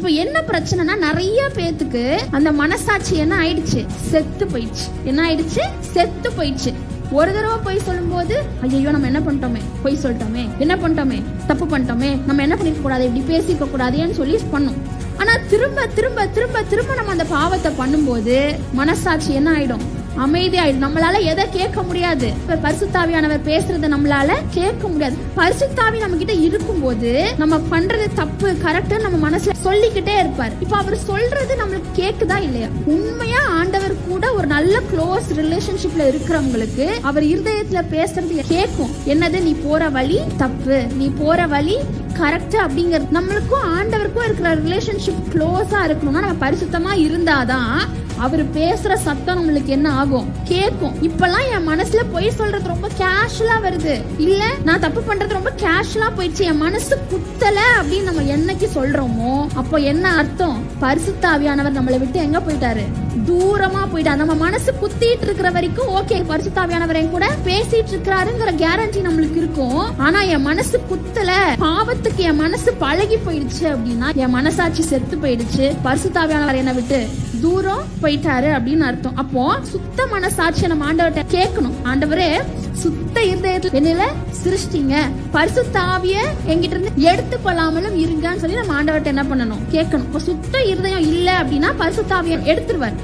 இப்ப என்ன பிரச்சனைனா நிறைய பேத்துக்கு அந்த மனசாட்சி என்ன ஆயிடுச்சு? செத்து போயிடுச்சு. என்ன ஆயிடுச்சு? செத்து போயிடுச்சு. ஒரு தடவை போய் சொல்லும்போது ஐயோ நம்ம என்ன பண்ணிட்டோமே? பொய் சொல்லிட்டோமே? என்ன பண்ணிட்டோமே? தப்பு பண்ணிட்டோமே? நம்ம என்ன பண்ணிக்க கூடாது? இப்படி பேசிக்க கூடாதுன்னு சொல்லி பண்ணோம். ஆனா திரும்ப திரும்ப திரும்ப திரும்ப நம்ம அந்த பாவத்தை பண்ணும்போது மனசாட்சி என்ன ஆயிடும்? அமைதியாயிடும் நம்மளால எதை கேட்க முடியாது. இப்ப பரிசுத்தாவியானவர் பேசுறத நம்மளால கேட்க முடியாது. பரிசுத்தாவி நம்ம கிட்ட இருக்கும்போது நம்ம பண்றது தப்பு கரெக்ட் நம்ம மனசுல சொல்லிக்கிட்டே இருப்பார். இப்ப அவர் சொல்றது நம்மளுக்கு கேக்குதா இல்லையா? உண்மையா ஆண்டவர் கூட ஒரு நல்ல க்ளோஸ் ரிலேஷன்ஷிப்ல இருக்கிறவங்களுக்கு அவர் இருதயத்துல பேசுறது கேட்கும் என்னது நீ போற வழி தப்பு நீ போற வழி கரெக்ட் அப்படிங்கிறது. நம்மளுக்கும் ஆண்டவருக்கும் இருக்கிற ரிலேஷன்ஷிப் க்ளோஸா இருக்கணும்னா நம்ம பரிசுத்தமா இருந்தாதான் அவர் பேசுற சத்தம் நம்மளுக்கு என்ன ஆகும்? கேட்கும். இப்பெல்லாம் என் மனசுல பொய் சொல்றது ரொம்ப கேஷுவலா வருது. இல்ல நான் தப்பு பண்றது ரொம்ப கேஷுவலா போயிடுச்சு. என் மனசு குத்தல அப்படின்னு நம்ம என்னைக்கு சொல்றோமோ அப்போ என்ன அர்த்தம்? பரிசுத்தாவியானவர் நம்மளை விட்டு எங்க போயிட்டாரு? தூரமா போயிட்டா நம்ம மனசு குத்திட்டு இருக்கிற வரைக்கும் ஓகே பரிசுத்தாவியானவர் என் கூட பேசிட்டு இருக்கிறாருங்கிற கேரண்டி நம்மளுக்கு இருக்கும். ஆனா என் மனசு குத்தல. பாவத்துக்கு என் மனசு பழகி போயிடுச்சு அப்படின்னா என் மனசாட்சி செத்து போயிடுச்சு. பரிசுத்தாவியானவர் என்னை விட்டு தூரம் போயிட்டாரு அப்படின்னு அர்த்தம். அப்போ சுத்த மனசாட்சியை நம்ம ஆண்டவர்கிட்ட கேட்கணும். ஆண்டவரே சுத்த இருதயத்துல என்ன சிருஷ்டிங்க. பரிசுத்தாவிய எங்கிட்ட இருந்து எடுத்து கொள்ளாமலும் இருங்கன்னு சொல்லி நம்ம ஆண்டவர்கிட்ட என்ன பண்ணணும்? கேட்கணும். இப்போ சுத்த இருதயம் இல்ல அப்படின்னா பரிசுத்தாவிய எடுத்துருவார்.